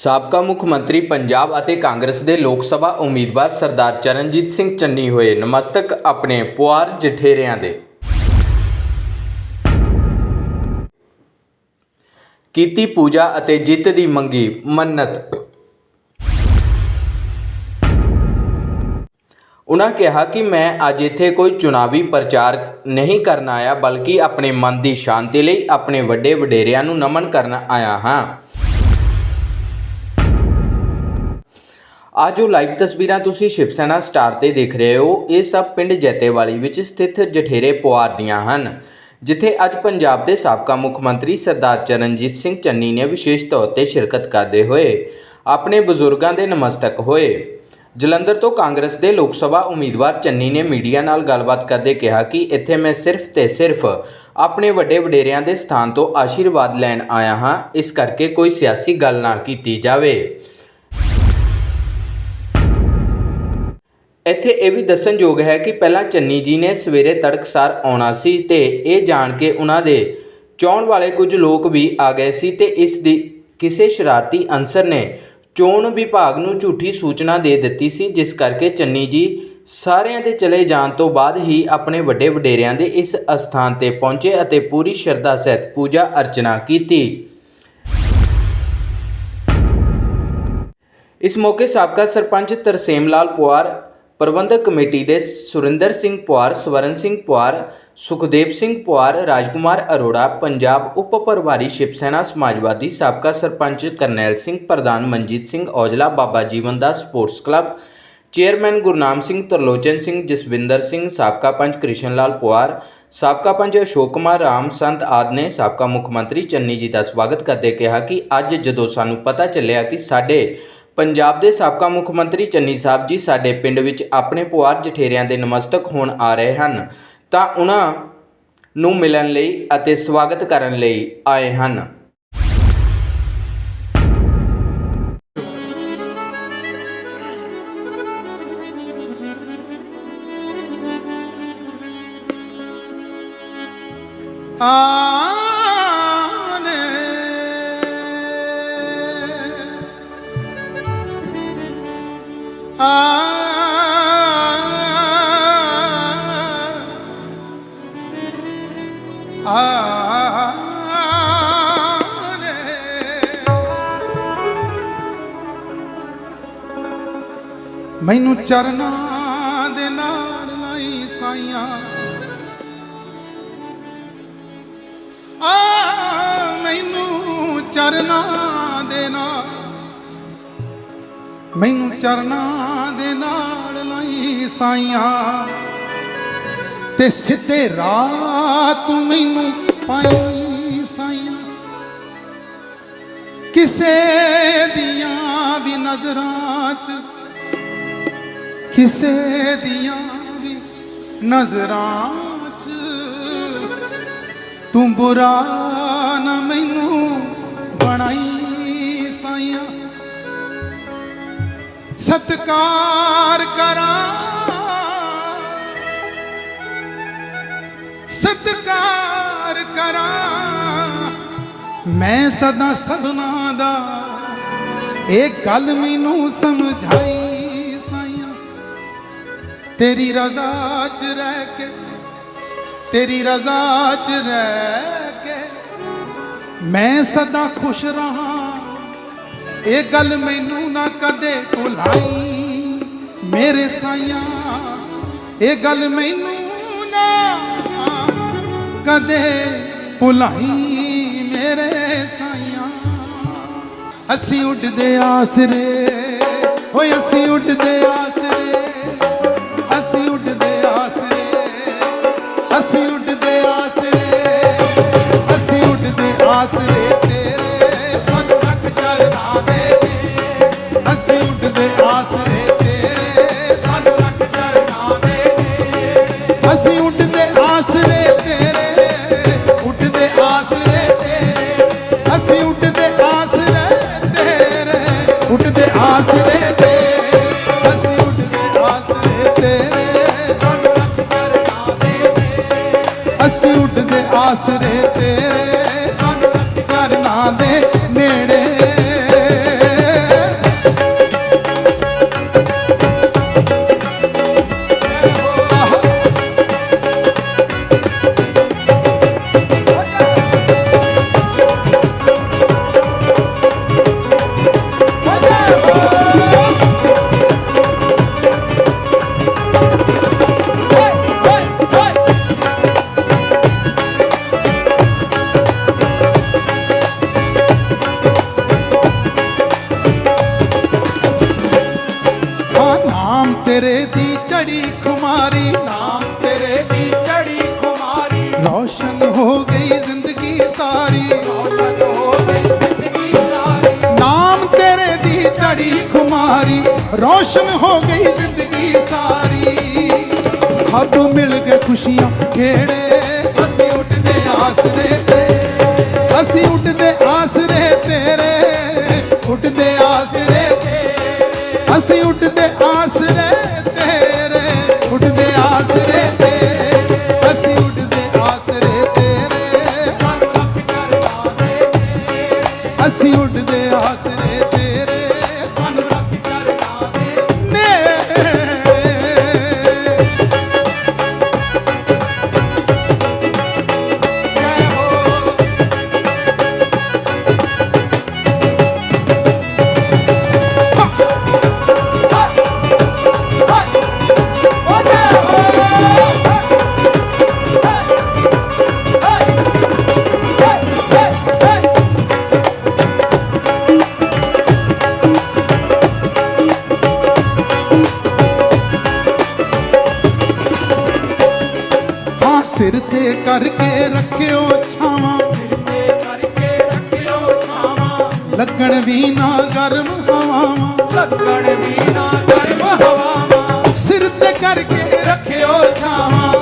ਸਾਬਕਾ ਮੁੱਖ ਮੰਤਰੀ ਪੰਜਾਬ ਅਤੇ ਕਾਂਗਰਸ ਦੇ ਲੋਕ ਸਭਾ ਉਮੀਦਵਾਰ ਸਰਦਾਰ ਚਰਨਜੀਤ ਸਿੰਘ ਚੰਨੀ ਹੋਏ ਨਮਸਤਕ ਆਪਣੇ ਪੁਆਰ ਜਠੇਰਿਆਂ ਦੇ। ਕੀਤੀ ਪੂਜਾ ਅਤੇ ਜਿੱਤ ਦੀ ਮੰਗੀ ਮੰਨਤ। ਉਨ੍ਹਾਂ ਕਿਹਾ ਕਿ ਮੈਂ ਅੱਜ ਇੱਥੇ ਕੋਈ ਚੁਣਾਵੀ ਪ੍ਰਚਾਰ ਨਹੀਂ ਕਰਨ ਆਇਆ, ਬਲਕਿ ਆਪਣੇ ਮਨ ਦੀ ਸ਼ਾਂਤੀ ਲਈ ਆਪਣੇ ਵੱਡੇ ਵਡੇਰਿਆਂ ਨੂੰ ਨਮਨ ਕਰਨ ਆਇਆ ਹਾਂ। ਅੱਜ ਜੋ ਲਾਈਵ ਤਸਵੀਰਾਂ ਤੁਸੀਂ ਸ਼ਿਵ ਸੈਨਾ ਸਟਾਰ ਤੇ ਦੇਖ ਰਹੇ ਹੋ। ਇਹ ਸਭ ਪਿੰਡ ਜੈਤੇਵਾਲੀ ਵਿੱਚ ਸਥਿਤ ਜਠੇਰੇ ਪੁਆਰ ਦੀਆਂ ਹਨ, ਜਿੱਥੇ ਅੱਜ ਪੰਜਾਬ ਦੇ ਸਾਬਕਾ ਮੁੱਖ ਮੰਤਰੀ ਸਰਦਾਰ ਚਰਨਜੀਤ ਸਿੰਘ ਚੰਨੀ ਨੇ ਵਿਸ਼ੇਸ਼ ਤੌਰ ਤੇ ਸ਼ਿਰਕਤ ਕਰਦੇ ਹੋਏ ਆਪਣੇ ਬਜ਼ੁਰਗਾਂ ਦੇ ਨਮਸਤਕ ਹੋਏ। ਜਲੰਧਰ ਤੋਂ ਕਾਂਗਰਸ ਦੇ ਲੋਕ ਸਭਾ ਉਮੀਦਵਾਰ ਚੰਨੀ ਨੇ ਮੀਡੀਆ ਨਾਲ ਗੱਲਬਾਤ ਕਰਦੇ ਕਿਹਾ ਕਿ ਇੱਥੇ ਮੈਂ ਸਿਰਫ ਤੇ ਸਿਰਫ ਆਪਣੇ ਵੱਡੇ ਵਡੇਰਿਆਂ ਦੇ ਸਥਾਨ ਤੋਂ ਆਸ਼ੀਰਵਾਦ ਲੈਣ ਆਇਆ ਹਾਂ। ਇਸ ਕਰਕੇ ਕੋਈ ਸਿਆਸੀ ਗੱਲ ਨਾ ਕੀਤੀ ਜਾਵੇ। ਇੱਥੇ ਇਹ ਵੀ ਦੱਸਣਯੋਗ ਹੈ ਕਿ ਪਹਿਲਾਂ ਚੰਨੀ ਜੀ ਨੇ ਸਵੇਰੇ ਤੜਕਸਾਰ ਆਉਣਾ ਸੀ ਤੇ ਇਹ ਜਾਣ ਕੇ ਉਹਨਾਂ ਦੇ ਚੋਣ ਵਾਲੇ ਕੁਝ ਲੋਕ ਵੀ ਆ ਗਏ ਸੀ ਤੇ ਇਸ ਦੀ ਕਿਸੇ ਸ਼ਰਾਰਤੀ ਅਨਸਰ ਨੇ ਚੋਣ ਵਿਭਾਗ ਨੂੰ ਝੂਠੀ ਸੂਚਨਾ ਦੇ ਦਿੱਤੀ ਸੀ, ਜਿਸ ਕਰਕੇ ਚੰਨੀ ਜੀ ਸਾਰਿਆਂ ਦੇ ਚਲੇ ਜਾਣ ਤੋਂ ਬਾਅਦ ਹੀ ਆਪਣੇ ਵੱਡੇ ਵਡੇਰਿਆਂ ਦੇ ਇਸ ਅਸਥਾਨ ਤੇ ਪਹੁੰਚੇ ਅਤੇ ਪੂਰੀ ਸ਼ਰਧਾ ਸਹਿਤ ਪੂਜਾ ਅਰਚਨਾ ਕੀਤੀ। ਇਸ ਮੌਕੇ ਸਾਬਕਾ ਸਰਪੰਚ ਤਰਸੇਮ ਲਾਲ ਪੁਆਰ ਪ੍ਰਬੰਧਕ ਕਮੇਟੀ ਦੇ ਸੁਰਿੰਦਰ ਸਿੰਘ ਪੁਆਰ, ਸਵਰਨ ਸਿੰਘ ਪੁਆਰ, ਸੁਖਦੇਵ ਸਿੰਘ ਪੁਆਰ, ਰਾਜਕੁਮਾਰ ਅਰੋੜਾ, ਪੰਜਾਬ ਉਪ ਪ੍ਰਭਾਰੀ ਸ਼ਿਵ ਸੈਨਾ, ਸਮਾਜਵਾਦੀ ਸਾਬਕਾ ਸਰਪੰਚ ਕਰਨੈਲ ਸਿੰਘ, ਪ੍ਰਧਾਨ Manjit Singh Aujla, Baba Jiwan Das sports club, chairman Gurnam Singh, Tarlochan Singh, Jaswinder Singh, ਸਾਬਕਾ ਪੰਚ ਕ੍ਰਿਸ਼ਨ ਲਾਲ ਪੁਆਰ, ਸਾਬਕਾ ਪੰਚ ਅਸ਼ੋਕ ਕੁਮਾਰ, ਰਾਮ ਸੰਤ ਆਦਿ ਨੇ ਸਾਬਕਾ ਮੁੱਖ ਮੰਤਰੀ ਚੰਨੀ ਜੀ ਦਾ ਸਵਾਗਤ ਕਰਦੇ ਕਿਹਾ ਕਿ ਅੱਜ ਜਦੋਂ ਸਾਨੂੰ ਪਤਾ ਚੱਲਿਆ ਕਿ ਸਾਡੇ ਪੰਜਾਬ ਦੇ ਸਾਬਕਾ ਮੁੱਖ ਮੰਤਰੀ ਚੰਨੀ ਸਾਹਿਬ ਜੀ ਸਾਡੇ ਪਿੰਡ ਵਿੱਚ ਆਪਣੇ ਪੁਆਰ ਜਠੇਰਿਆਂ ਦੇ ਨਮਸਤਕ ਹੋਣ ਆ ਰਹੇ ਹਨ, ਤਾਂ ਉਹਨਾਂ ਨੂੰ ਮਿਲਣ ਲਈ ਅਤੇ ਸਵਾਗਤ ਕਰਨ ਲਈ ਆਏ ਹਨ। ਆਨੇ ਮੈਨੂੰ ਚਰਨਾਂ ਦੇ ਨਾਲ ਲਾਈ ਸਾਈਆਂ ਆ ਮੈਨੂੰ ਚਰਨਾਂ ਦੇ ਨਾਲ ਮੈਨੂੰ ਚਰਨਾਂ ਦੇ ਨਾਲ ਲਾਈ ਸਾਈਆਂ। ਤੇ ਸਿੱਧੇ ਰਾਹ ਤੂੰ ਮੈਨੂੰ ਪਾਈ ਸਾਈਆਂ। ਕਿਸੇ ਦੀਆਂ ਵੀ ਨਜ਼ਰਾਂ 'ਚ, ਕਿਸੇ ਦੀਆਂ ਵੀ ਨਜ਼ਰਾਂ 'ਚ। ਤੂੰ ਬੁਰਾ ਨਾ ਮੈਨੂੰ ਬਣਾਈ ਸਤਕਾਰ ਕਰਾਂ। ਸਤਕਾਰ ਕਰਾਂ। ਮੈਂ ਸਦਾ ਸਭਨਾ ਦਾ ਇਹ ਗੱਲ ਮੈਨੂੰ ਸਮਝਾਈ ਸਾਈਆਂ ਤੇਰੀ ਰਜ਼ਾ 'ਚ ਰਹਿ ਕੇ, ਤੇਰੀ ਰਜ਼ਾ 'ਚ ਰਹਿ ਕੇ ਮੈਂ ਸਦਾ ਖੁਸ਼ ਰਹਾ। ਇਹ ਗੱਲ ਮੈਨੂੰ ਨਾ ਕਦੇ ਭੁਲਾਈ। ਮੇਰੇ ਸਾਈਆਂ, ਇਹ ਗੱਲ ਮੈਨੂੰ ਨਾ ਕਦੇ ਭੁਲਾਈ। ਮੇਰੇ ਸਾਈਆਂ, ਅਸੀਂ ਉੱਡਦੇ ਆਸਰੇ, ਓਏ ਅਸੀਂ ਉੱਡਦੇ ਆਸਰੇ। ਆਸਰੇ ਤੇਰੇ ਸਾਨੂੰ ਰੱਖ ਚਰਨਾ ਦੇ ਚੜੀ ਖੁਮਾਰੀ, ਰੋਸ਼ਨ ਹੋ ਗਈ ਜ਼ਿੰਦਗੀ ਸਾਰੀ। ਸਭ ਮਿਲ ਕੇ ਖੁਸ਼ੀਆਂ ਖੇੜੇ, ਅਸੀਂ ਉੱਡਦੇ ਆਸਰੇ ਤੇ, ਅਸੀਂ ਉੱਡਦੇ ਆਸਰੇ ਤੇਰੇ ਉੱਡਦੇ ਆਸਰੇ ਤੇ। ਅਸੀਂ ਉੱਡਦੇ ਆਸਰੇ ਤੇ ਕਰਕੇ ਰੱਖਿਓ ਛਾਵਾਂ ਕਰਕੇ ਰੱਖਿਓ ਛਾਵਾਂ। ਲੱਗਣ ਵੀ ਨਾ ਗਰਮ ਹਵਾਵਾਂ। ਲੱਗਣ ਵੀ ਨਾ ਗਰਮ ਹਵਾਵਾਂ। ਸਿਰ ਤੇ ਕਰਕੇ ਰੱਖਿਓ ਛਾਵਾਂ।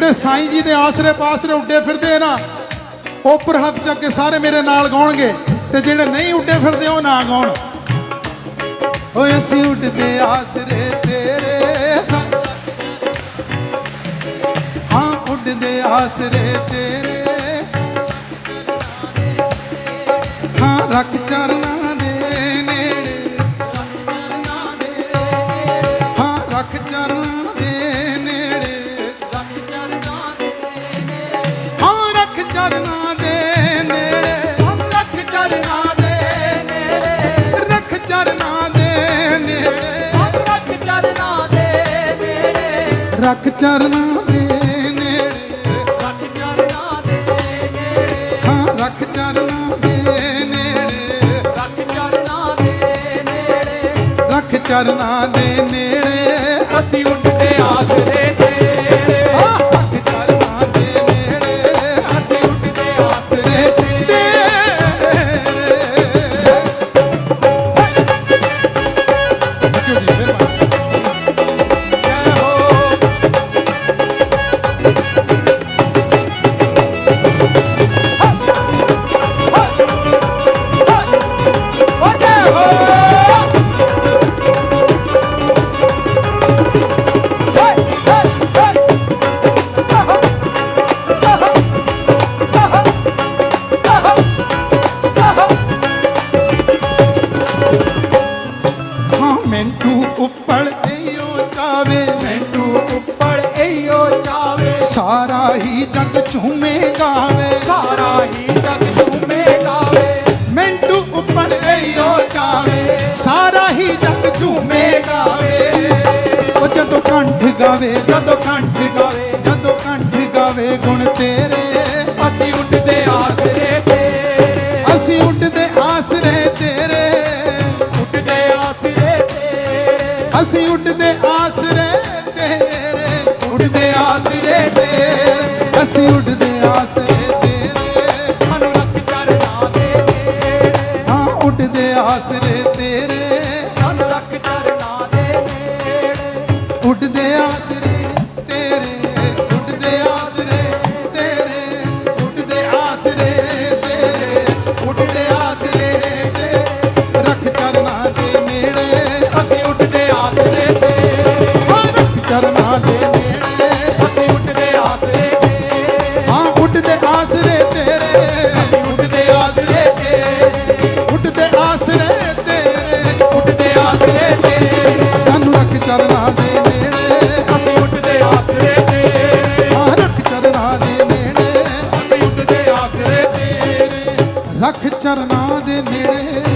ਜਿਹੜੇ ਸਾਈਂ ਜੀ ਦੇ ਆਸਰੇ ਪਾਸਰੇ ਉੱਡੇ ਫਿਰਦੇ ਨਾ, ਉਹ ਉੱਪਰ ਹੱਥ ਚੱਕ ਕੇ ਸਾਰੇ ਮੇਰੇ ਨਾਲ ਗਾਉਣਗੇ ਤੇ ਜਿਹੜੇ ਨਹੀਂ ਉੱਡੇ ਫਿਰਦੇ, ਉਹ ਨਾ ਗਾਉਣ। ਓਏ ਅਸੀਂ ਉੱਡਦੇ ਆਸਰੇ ਤੇਰੇ ਸਾ- ਹਾਂ, ਉੱਡਦੇ ਆਸਰੇ ਤੇਰੇ। ਹਾਂ, ਰੱਖ ਚਰਨਾਂ ਰੱਖ ਚਰਨਾਂ ਦੇ ਨੇੜੇ। ਰੱਖ ਚਰਨਾਂ ਦੇ ਨੇੜੇ। ਹਾਂ ਰੱਖ ਚਰਨਾਂ ਦੇ ਨੇੜੇ। ਰੱਖ ਚਰਨਾਂ ਦੇ ਨੇੜੇ। ਰੱਖ ਚਰਨਾਂ ਦੇ ਨੇੜੇ। ਅਸੀਂ ਉੱਡਦੇ ਆਸਰੇ ਮੈਂਟੂ ਉੱਪਲ ਏਓ ਚਾਵੇ। ਮੈਂਟੂ ਉੱਪਰ ਏਓ ਚਾਵੇ। ਸਾਰਾ ਹੀ ਜਗ ਝੂਮੇ ਗਾਵੇ। ਸਾਰਾ ਹੀ ਜਗ ਝੂਮੇ ਗਾਵੇ। ਮੈਂਟੂ ਉੱਪਲ ਏਓ ਚਾਵੇ। ਸਾਰਾ ਹੀ ਜਗ ਝੂਮੇ ਗਾਵੇ। ਉਹ ਜਦੋਂ ਕੰਠ ਗਾਵੇ ਜਦੋਂ ਕੰਠ ਗਾਵੇ। ਜਦੋਂ ਕੰਠ ਗਾਵੇ ਗੁਣ ਤੇਰੇ। ਅਸੀਂ ਉੱਡਦੇ ਆਸਰੇ ਤੇਰੇ ਅਸੀਂ ਉੱਡਦੇ ਆਸਰੇ ਤੇਰੇ ਉੱਡਦੇ ਆਸਰੇ ਤੇਰੇ ਅਸੀਂ ਉੱਡਦੇ ਆਸਰੇ ਤੇਰੇ। ਸਾਨੂੰ ਰੱਖ ਚਰਨਾਂ ਦੇ ਹਾਂ ਉੱਡਦੇ ਆਸਰੇ ਤੇਰੇ। ਚਰਨਾਂ ਦੇ ਨੇੜੇ ਅਸੀਂ ਉੱਡਦੇ ਆਸਰੇ ਤੇਰੇ ਹਾਂ ਰੱਖ ਚਰਨਾਂ ਦੇ ਨੇੜੇ। ਅਸੀਂ ਉੱਡਦੇ ਆਸਰੇ ਤੇਰੇ ਰੱਖ ਚਰਨਾਂ ਦੇ ਨੇੜੇ।